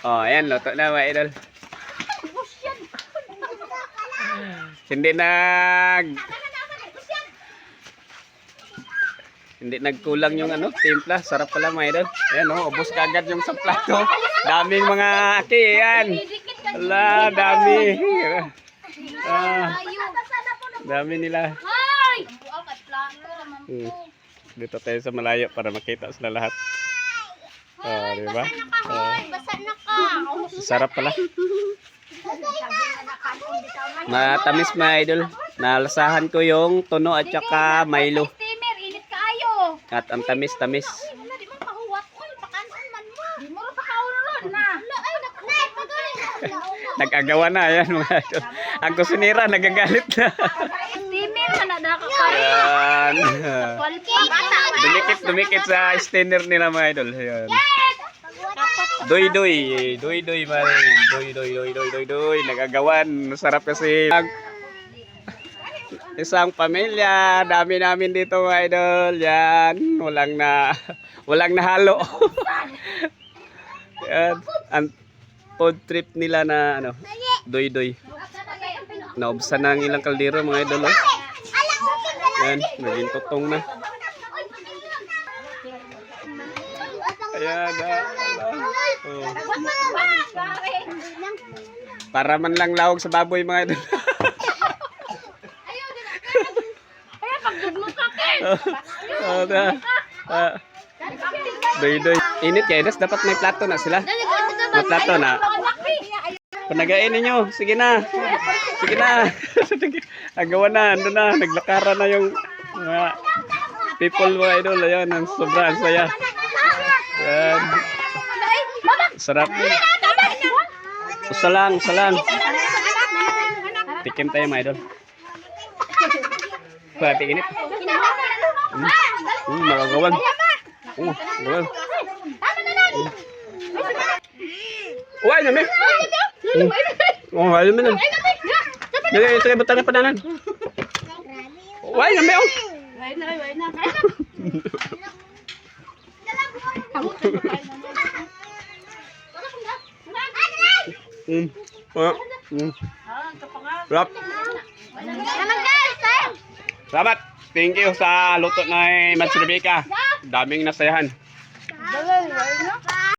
Oh, ayan, luto na mga idol. Hindi nag Hindi nagkulang yung ano, timpla. Sarap pala mga idol. Ayan oh, ubos kagad yung sa plato. Daming mga aki, ayan. Wala, dami. Ah, dami nila. Hmm. to. Dito tayo sa malayo para makita sila lahat. Oh, di ba? Oh, Basa na ka. sarap pala. Matamis mga idol. Nalasahan ko yung tuno at saka Milo. At ang tamis-tamis. Nag-agawa na. Ayan mga idol. Ang kusinira nagagalit na. Steamer man na ka pa. Quality. Dumikit, dumikit sa stainer nila mga idol. Ayan. Doy doy, doy doy man. Doy doy doy doy doy doy. Nagagawan. Masarap kasi. Isang pamilya, dami namin dito mga idol. Yan, walang na walang nahalo. Yan, ang food trip nila na ano, doy doy. Naubsan na ang ilang kaldero mga idol. Oh. Yan, naging tutong na. Ayan, ah. Oh. Para man lang lawag sa baboy mga idol. Oh, da. Ah, doy doy. Init kaya das dapat may plato na sila. May plato na. Panagain ninyo. Sige na. Sige na. Agawan na. Ando na. Naglakaran na yung mga people mga idol. Ayan. Ang sobrang saya. Ayan. Sarap. Usa lang. Usa lang. Tikim tayo mga idol. Pati init. Hmm, magagawan. Oh, gawan. Uy, nami. Oh, ayun mo na. Dali, ito kayo batang padanan. Uy, nami oh. Hmm. Ah, hmm. Sarap. Salamat. Thank you sa luto na Mads Rebecca. Daming nasayahan.